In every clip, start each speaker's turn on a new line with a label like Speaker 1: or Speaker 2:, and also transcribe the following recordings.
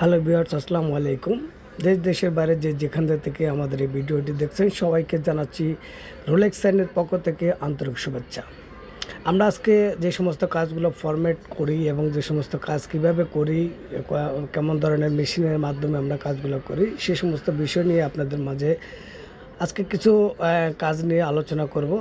Speaker 1: Hello বিয়ার্স আসসালামু আলাইকুম। দেশ, দেশের বাইরে যে যেখান থেকে আমাদের এই ভিডিওটি দেখছেন, সবাইকে জানাচ্ছি রোলেক্স সাইনের পক্ষ থেকে আন্তরিক শুভেচ্ছা। আমরা আজকে যে সমস্ত কাজগুলো ফরম্যাট করি এবং যে সমস্ত কাজ কীভাবে করি কেমন ধরনের মেশিনের মাধ্যমে আমরা কাজগুলো করি, সে সমস্ত বিষয় নিয়ে আপনাদের মাঝে আজকে কিছু কাজ নিয়ে আলোচনা করব।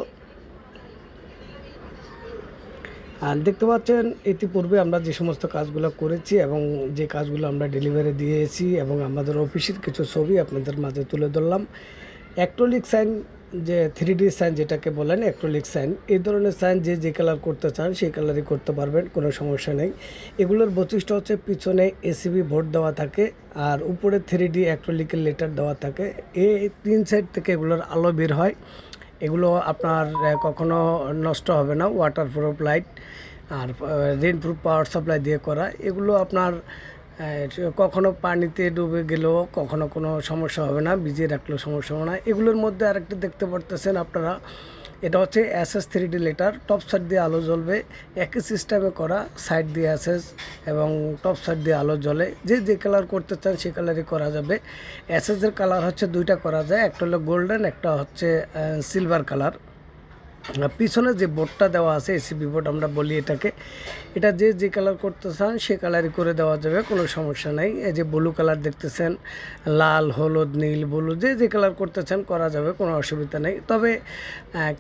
Speaker 1: আর দেখতে পাচ্ছেন, ইতিপূর্বে আমরা যে সমস্ত কাজগুলো করেছি এবং যে কাজগুলো আমরা ডেলিভারি দিয়েছি এবং আমাদের অফিসের কিছু ছবি আপনাদের মাঝে তুলে ধরলাম। অ্যাক্টোলিক সাইন যে থ্রি ডি সাইন যেটাকে বলেন অ্যাক্টোলিক সাইন এই ধরনের সাইন যে যে কালার করতে চান, সেই কালারই করতে পারবেন, কোনো সমস্যা নেই। এগুলোর বৈশিষ্ট্য হচ্ছে পিছনে এসিবি ভোট দেওয়া থাকে আর উপরে থ্রি ডি অ্যাক্টোলিকের লেটার দেওয়া থাকে। এই তিন সাইড থেকে এগুলোর আলো বের হয়। এগুলো আপনার কখনো নষ্ট হবে না ওয়াটার প্রুফ লাইট আর রেন প্রুফ পাওয়ার সাপ্লাই দিয়ে করা। এগুলো আপনার কখনো পানিতে ডুবে গেলেও কখনো কোনো সমস্যা হবে না, ভিজিয়ে রাখলেও সমস্যা হবে না। এগুলোর মধ্যে আরেকটা দেখতে পারতেছেন আপনারা এটা হচ্ছে SS three D letter, top side দিয়ে আলো জ্বলবে, একই সিস্টেমে করা সাইড দিয়ে অ্যাসেস এবং টপ সাইড দিয়ে আলো জ্বলে। যে যে কালার করতে চান সে কালারই করা যাবে। অ্যাসেসের কালার হচ্ছে দুইটা করা যায়, একটা হলো গোল্ডেন, একটা হচ্ছে সিলভার কালার। পিছনে যে বোর্ডটা দেওয়া আছে এসিবি বোর্ড আমরা বলি এটাকে, এটা যে যে কালার করতে চান, সে কালারই করে দেওয়া যাবে, কোনো সমস্যা নেই। এই যে ব্লু কালার দেখতেছেন, লাল, হলুদ, নীল ব্লু যে যে কালার করতে চান করা যাবে, কোনো অসুবিধা নেই। তবে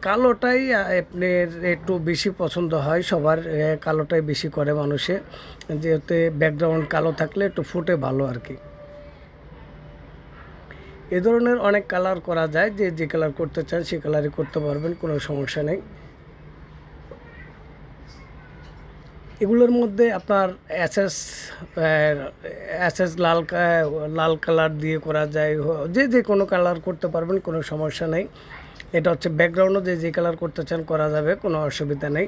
Speaker 1: কালোটাই আপনার একটু বেশি পছন্দ হয়, সবার কালোটাই বেশি করে মানুষে। যেহেতু ব্যাকগ্রাউন্ড কালো থাকলে একটু ফুটে ভালো আর কি। এ ধরনের অনেক কালার করা যায়, যে যে কালার করতে চান সে কালারই করতে পারবেন, কোনো সমস্যা নেই। এগুলোর মধ্যে আপনার অ্যাসেস অ্যাসেস লাল লাল কালার দিয়ে করা যায় যে যে কোনো কালার করতে পারবেন, কোনো সমস্যা নেই। এটা হচ্ছে ব্যাকগ্রাউন্ডও যে যে কালার করতে চান করা যাবে, কোনো অসুবিধা নেই।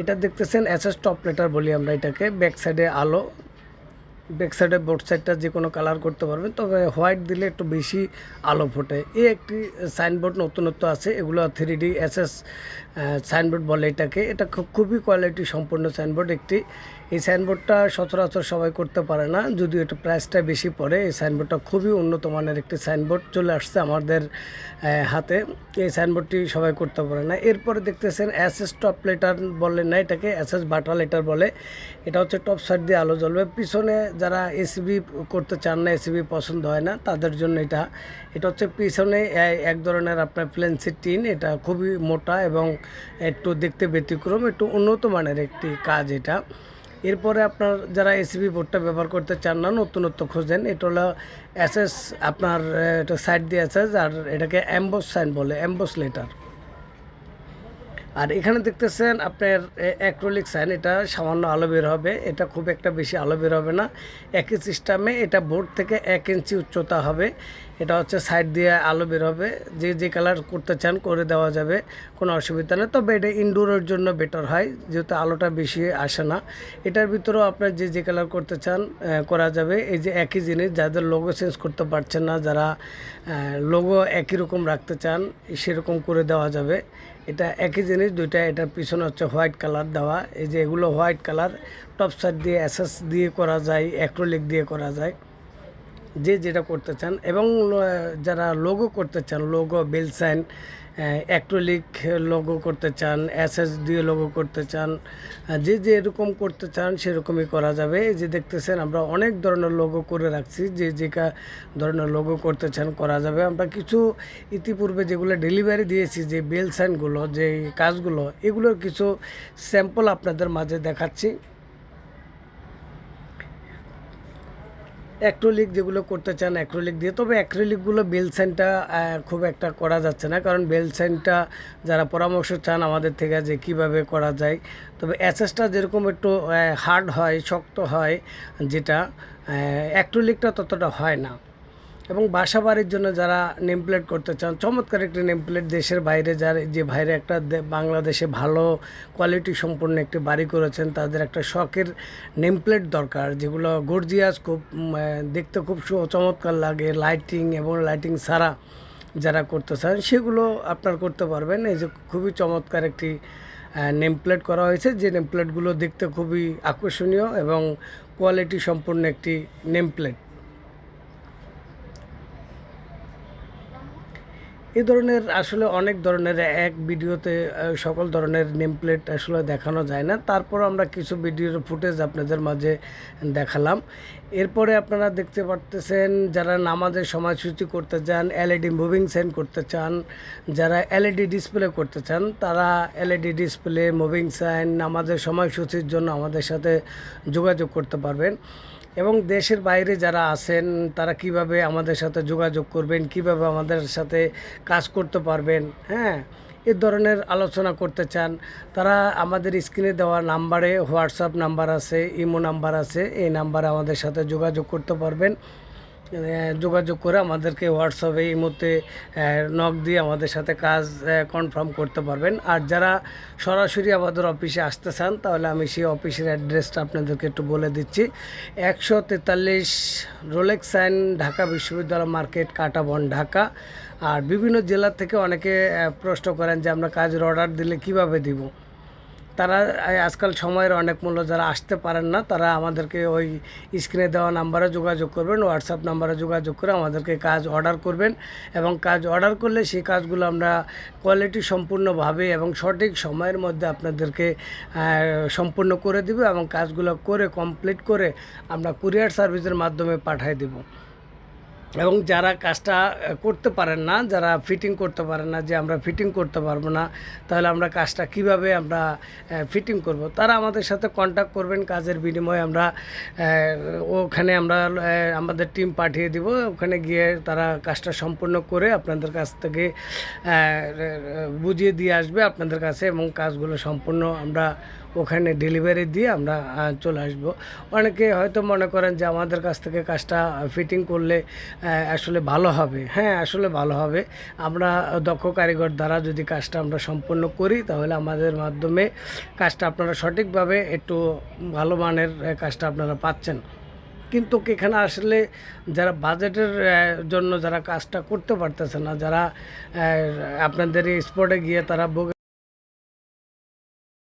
Speaker 1: এটা দেখতেছেন অ্যাসেস টপ লেটার বলি আমরা এটাকে ব্যাক সাইডে আলো। ব্যাক সাইডে বোর্ড সাইডটা যে কোনো কালার করতে পারবেন তবে হোয়াইট দিলে একটু বেশি আলো ফোটে। এই একটি সাইনবোর্ড নতুনত্ব আছে, এগুলো three D S S signboard বলে এটাকে। এটা খুব, খুবই কোয়ালিটি সম্পূর্ণ সাইনবোর্ড একটি এই সাইনবোর্ডটা সচরাচর সবাই করতে পারে না, যদিও এটা প্রাইসটা বেশি পড়ে। এই সাইনবোর্ডটা খুবই উন্নত মানের একটি সাইনবোর্ড চলে আসছে আমাদের হাতে। এই সাইনবোর্ডটি সবাই করতে পারে না। এরপরে দেখতেছেন এস টপ লেটার বলে না এটাকে এস বাটা লেটার বলে। এটা হচ্ছে টপ সাইড দিয়ে আলো জ্বলবে। পিছনে যারা এসিবি করতে চান না এসিবি পছন্দ হয় না, তাদের জন্য এটা। এটা হচ্ছে পিছনে এক ধরনের আপনার প্লেন্সি টিন। এটা খুবই মোটা এবং একটু দেখতে ব্যতিক্রম, একটু উন্নত মানের একটি কাজ এটা। এরপরে আপনার যারা এসিবি বোর্ডটা ব্যবহার করতে চান না, নতুনত্ব খোঁজেন, এটা হলো এসএস আপনার এটা সাইড দিয়ে এসএস আর এটাকে অ্যাম্বস সাইন বলে অ্যাম্বস লেটার আর এখানে দেখতেছেন আপনার অ্যাক্রোলিক সাইন এটা সামান্য আলো বের হবে, এটা খুব একটা বেশি আলো বের হবে না। একই সিস্টেমে এটা বোর্ড থেকে এক ইঞ্চি উচ্চতা হবে। এটা হচ্ছে সাইড দিয়ে আলো বের হবে। যে যে কালার করতে চান করে দেওয়া যাবে, কোনো অসুবিধা নেই। তবে এটা ইনডোরের জন্য বেটার হয়, যেহেতু আলোটা বেশি আসে না। এটার ভিতরেও আপনার যে যে কালার করতে চান করা যাবে। এই যে, একই জিনিস, যাদের লোগো চেঞ্জ করতে পারছেন না, যারা লোগো একই রকম রাখতে চান, সেরকম করে দেওয়া যাবে। এটা একই জিনিস, দুইটা এটার পিছনে হচ্ছে হোয়াইট কালার দেওয়া। এই যে, এগুলো হোয়াইট কালার টপ সাইড দিয়ে অ্যাসেস দিয়ে করা যায় অ্যাক্রোলিক দিয়ে করা যায়। যে যেটা করতে চান এবং যারা লোগো করতে চান লোগো বেল সাইন অ্যাক্রোলিক লোগো করতে চান এসএস দিয়ে লোগো করতে চান যে যে এরকম করতে চান সেরকমই করা যাবে। এই যে দেখতেছেন, আমরা অনেক ধরনের লোগো করে রাখছি, যে যে কা- ধরনের লোগো করতে চান করা যাবে। আমরা কিছু ইতিপূর্বে যেগুলো ডেলিভারি দিয়েছি, যে বেল সাইনগুলো যে কাজগুলো এগুলোর কিছু স্যাম্পল আপনাদের মাঝে দেখাচ্ছি। অ্যাক্রোলিক যেগুলো করতে চান অ্যাক্রোলিক দিয়ে। তবে অ্যাক্রোলিকগুলো বেলসেনটা খুব একটা করা যাচ্ছে না। কারণ বেলসেনটা যারা পরামর্শ চান আমাদের থেকে যে কীভাবে করা যায়। তবে অ্যাসেসটা যেরকম একটু হার্ড হয়, শক্ত হয়, যেটা অ্যাক্রোলিকটা ততটা হয় না। এবং বাসা বাড়ির জন্য যারা নেম প্লেট করতে চান, চমৎকার একটি নেম প্লেট দেশের বাইরে যার, যে বাইরে একটা বাংলাদেশে ভালো কোয়ালিটি সম্পন্ন একটি বাড়ি করেছেন, তাদের একটা শখের নেম প্লেট দরকার, যেগুলো গর্জিয়াস খুব দেখতে খুব চমৎকার লাগে লাইটিং এবং লাইটিং ছাড়া যারা করতে চান, সেগুলো আপনার করতে পারবেন। এই যে খুবই চমৎকার একটি নেম প্লেট করা হয়েছে, যে নেম প্লেটগুলো দেখতে খুবই আকর্ষণীয় এবং কোয়ালিটি সম্পূর্ণ একটি নেম এই ধরনের আসলে অনেক ধরনের এক ভিডিওতে সকল ধরনের নেম প্লেট আসলে দেখানো যায় না। তারপর আমরা কিছু ভিডিওর ফুটেজ আপনাদের মাঝে দেখালাম। এরপরে আপনারা দেখতে পারতেছেন, যারা নামাজের সময়সূচি করতে চান এলইডি মুভিং সাইন করতে চান, যারা এলইডি ডিসপ্লে করতে চান, তারা এলইডি ডিসপ্লে মুভিং সাইন নামাজের সময়সূচির জন্য আমাদের সাথে যোগাযোগ করতে পারবেন। এবং দেশের বাইরে যারা আছেন, তারা কীভাবে আমাদের সাথে যোগাযোগ করবেন, কীভাবে আমাদের সাথে কাজ করতে পারবেন হ্যাঁ? এ ধরনের আলোচনা করতে চান, তারা আমাদের স্ক্রিনে দেওয়া নাম্বারে হোয়াটসঅ্যাপ নাম্বার আছে, ইমো নাম্বার আছে, এই নাম্বারে আমাদের সাথে যোগাযোগ করতে পারবেন। যোগাযোগ করে আমাদেরকে হোয়াটসঅ্যাপে এই মুহূর্তে নক দিয়ে আমাদের সাথে কাজ কনফার্ম করতে পারবেন। আর যারা সরাসরি আমাদের অফিসে আসতে চান, তাহলে আমি সেই অফিসের অ্যাড্রেসটা আপনাদেরকে একটু বলে দিচ্ছি। একশো তেতাল্লিশ রোলেক্স সাইন ঢাকা বিশ্ববিদ্যালয় মার্কেট, কাটাবন, ঢাকা। আর বিভিন্ন জেলা থেকে অনেকে প্রশ্ন করেন যে আমরা কাজের অর্ডার দিলে কীভাবে দিব? তারা আজকাল সময়ের অনেক মূল্য যারা আসতে পারেন না, তারা আমাদেরকে ওই স্ক্রিনে দেওয়া নাম্বারে যোগাযোগ করবেন হোয়াটসঅ্যাপ নাম্বারে যোগাযোগ করে আমাদেরকে কাজ অর্ডার করবেন এবং কাজ অর্ডার করলে সেই কাজগুলো আমরা কোয়ালিটি সম্পূর্ণভাবে এবং সঠিক সময়ের মধ্যে আপনাদেরকে সম্পূর্ণ করে দিব এবং কাজগুলো করে কমপ্লিট করে আমরা কুরিয়ার সার্ভিসের মাধ্যমে পাঠিয়ে দেবো। এবং যারা কাজটা করতে পারেন না, যারা ফিটিং করতে পারেন না, যে আমরা ফিটিং করতে পারব না, তাহলে আমরা কাজটা কীভাবে আমরা ফিটিং করব? তারা আমাদের সাথে কন্ট্যাক্ট করবেন, কাজের বিনিময়ে আমরা ওখানে আমরা আমাদের টিম পাঠিয়ে দিব, ওখানে গিয়ে তারা কাজটা সম্পূর্ণ করে আপনাদের কাছ থেকে বুঝিয়ে দিয়ে আসবে আপনাদের কাছে এবং কাজগুলো সম্পূর্ণ আমরা ওখানে ডেলিভারি দিয়ে আমরা চলে আসব। অনেকে হয়তো মনে করেন যে আমাদের কাছ থেকে কাজটা ফিটিং করলে আসলে ভালো হবে। হ্যাঁ আসলে ভালো হবে। আমরা দক্ষ কারিগর দ্বারা যদি কাজটা আমরা সম্পূর্ণ করি, তাহলে আমাদের মাধ্যমে কাজটা আপনারা সঠিকভাবে একটু ভালো মানের কাজটা আপনারা পাচ্ছেন। কিন্তু এখানে আসলে যারা বাজেটের জন্য যারা কাজটা করতে পারতেছে না, যারা আপনাদের স্পটে গিয়ে তারা